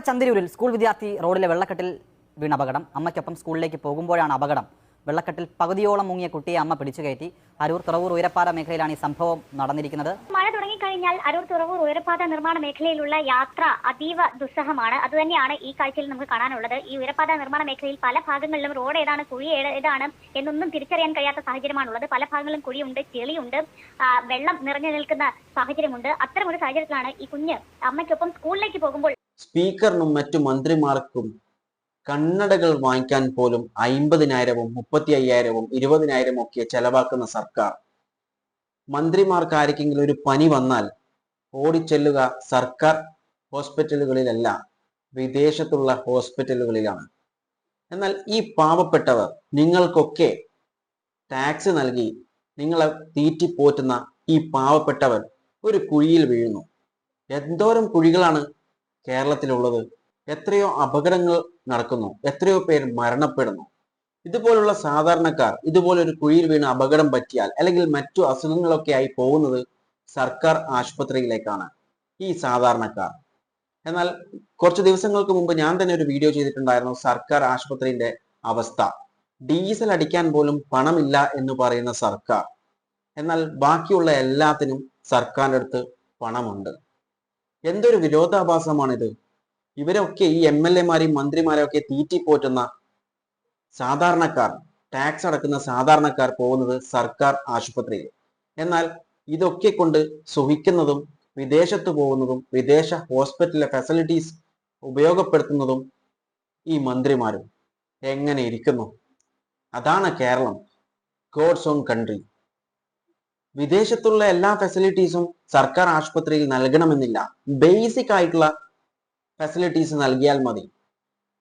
Alappuzha ചന്തിരൂരിൽ school വിദ്യാർത്ഥി റോഡിലെ വെള്ളക്കെട്ടിൽ വീണ അപകടം. അമ്മയ്ക്കൊപ്പം സ്കൂളിലേക്ക് പോകുമ്പോഴാണ് അപകടം. വെള്ളക്കെട്ടിൽ പകുതിയോളം മുങ്ങിയ കുട്ടിയെ അമ്മ പിടിച്ചുകയറ്റി അരൂർ തുറവൂർ ഉയരപ്പാറ മേഖലയിലാണ് ഈ സംഭവം നടന്നിരിക്കുന്നത്. മഴ തുടങ്ങിക്കഴിഞ്ഞാൽ അരൂർ തുറവൂർ ഉയരപ്പാത നിർമ്മാണ മേഖലയിലുള്ള യാത്ര അതീവ ദുസ്സഹമാണ്. അതുതന്നെയാണ് ഈ കാഴ്ചയിൽ നമുക്ക് കാണാനുള്ളത്. ഈ ഉയരപ്പാത നിർമ്മാണ മേഖലയിൽ പല ഭാഗങ്ങളിലും റോഡ് ഏതാണ് കുഴി ഏതാണ് എന്നൊന്നും തിരിച്ചറിയാൻ കഴിയാത്ത സാഹചര്യമാണുള്ളത്. പല ഭാഗങ്ങളിലും കുഴിയുണ്ട് ചെളിയുണ്ട് വെള്ളം നിറഞ്ഞു നിൽക്കുന്ന സാഹചര്യമുണ്ട്. അത്തരമൊരു സാഹചര്യത്തിലാണ് ഈ കുഞ്ഞ് അമ്മയ്ക്കൊപ്പം സ്കൂളിലേക്ക് പോകുമ്പോൾ സ്പീക്കറിനും മറ്റു മന്ത്രിമാർക്കും കണ്ണടകൾ വാങ്ങിക്കാൻ പോലും അയിമ്പതിനായിരവും മുപ്പത്തി അയ്യായിരവും ഇരുപതിനായിരവും ഒക്കെ ചെലവാക്കുന്ന സർക്കാർ. മന്ത്രിമാർക്ക് ആർക്കെങ്കിലും ഒരു പനി വന്നാൽ ഓടിച്ചെല്ലുക സർക്കാർ ഹോസ്പിറ്റലുകളിലല്ല വിദേശത്തുള്ള ഹോസ്പിറ്റലുകളിലാണ്. എന്നാൽ ഈ പാവപ്പെട്ടവർ നിങ്ങൾക്കൊക്കെ ടാക്സ് നൽകി നിങ്ങളെ തീറ്റിപ്പോറ്റുന്ന ഈ പാവപ്പെട്ടവർ ഒരു കുഴിയിൽ വീഴുന്നു. എന്തോരം കുഴികളാണ് കേരളത്തിലുള്ളത് എത്രയോ അപകടങ്ങൾ നടക്കുന്നു എത്രയോ പേർ മരണപ്പെടുന്നു. ഇതുപോലുള്ള സാധാരണക്കാർ ഇതുപോലൊരു കുഴിയിൽ വീണ് അപകടം പറ്റിയാൽ അല്ലെങ്കിൽ മറ്റു അസുഖങ്ങളൊക്കെ ആയി പോകുന്നത് സർക്കാർ ആശുപത്രിയിലേക്കാണ് ഈ സാധാരണക്കാർ. എന്നാൽ കുറച്ച് ദിവസങ്ങൾക്ക് മുമ്പ് ഞാൻ തന്നെ ഒരു വീഡിയോ ചെയ്തിട്ടുണ്ടായിരുന്നു സർക്കാർ ആശുപത്രിന്റെ അവസ്ഥ. ഡീസൽ അടിക്കാൻ പോലും പണമില്ല എന്ന് പറയുന്ന സർക്കാർ. എന്നാൽ ബാക്കിയുള്ള എല്ലാത്തിനും സർക്കാരിന്റെ അടുത്ത് പണമുണ്ട്. എന്തൊരു വിരോധാഭാസമാണിത്. ഇവരൊക്കെ ഈ എം എൽ എമാരെയും മന്ത്രിമാരെയും ഒക്കെ തീറ്റിപ്പോറ്റുന്ന സാധാരണക്കാർ ടാക്സ് അടക്കുന്ന സാധാരണക്കാർ പോകുന്നത് സർക്കാർ ആശുപത്രിയിൽ. എന്നാൽ ഇതൊക്കെ കൊണ്ട് സുഖിക്കുന്നതും വിദേശത്ത് പോകുന്നതും വിദേശ ഹോസ്പിറ്റലിലെ ഫെസിലിറ്റീസ് ഉപയോഗപ്പെടുത്തുന്നതും ഈ മന്ത്രിമാരും എങ്ങനെ ഇരിക്കുന്നു? അതാണ് കേരളം. ഗോഡ്സ് ഓൺ കൺട്രി വിദേശത്തുള്ള എല്ലാ ഫെസിലിറ്റീസും സർക്കാർ ആശുപത്രിയിൽ നൽകണമെന്നില്ല. ബേസിക് ആയിട്ടുള്ള ഫെസിലിറ്റീസ് നൽകിയാൽ മതി.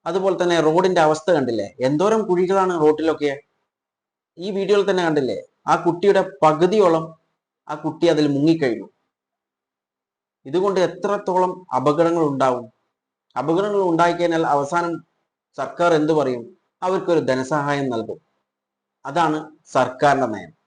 അതുപോലെ തന്നെ റോഡിന്റെ അവസ്ഥ കണ്ടില്ലേ? എന്തോരം കുഴികളാണ് റോഡിലൊക്കെ ഈ വീഡിയോയിൽ തന്നെ കണ്ടില്ലേ? ആ കുട്ടിയുടെ പകുതിയോളം ആ കുട്ടി അതിൽ മുങ്ങിക്കഴിഞ്ഞു. ഇതുകൊണ്ട് എത്രത്തോളം അപകടങ്ങൾ ഉണ്ടാവും? അപകടങ്ങൾ ഉണ്ടായിക്കഴിഞ്ഞാൽ അവസാനം സർക്കാർ എന്തു പറയും? അവർക്കൊരു ധനസഹായം നൽകും. അതാണ് സർക്കാരിന്റെ നയം.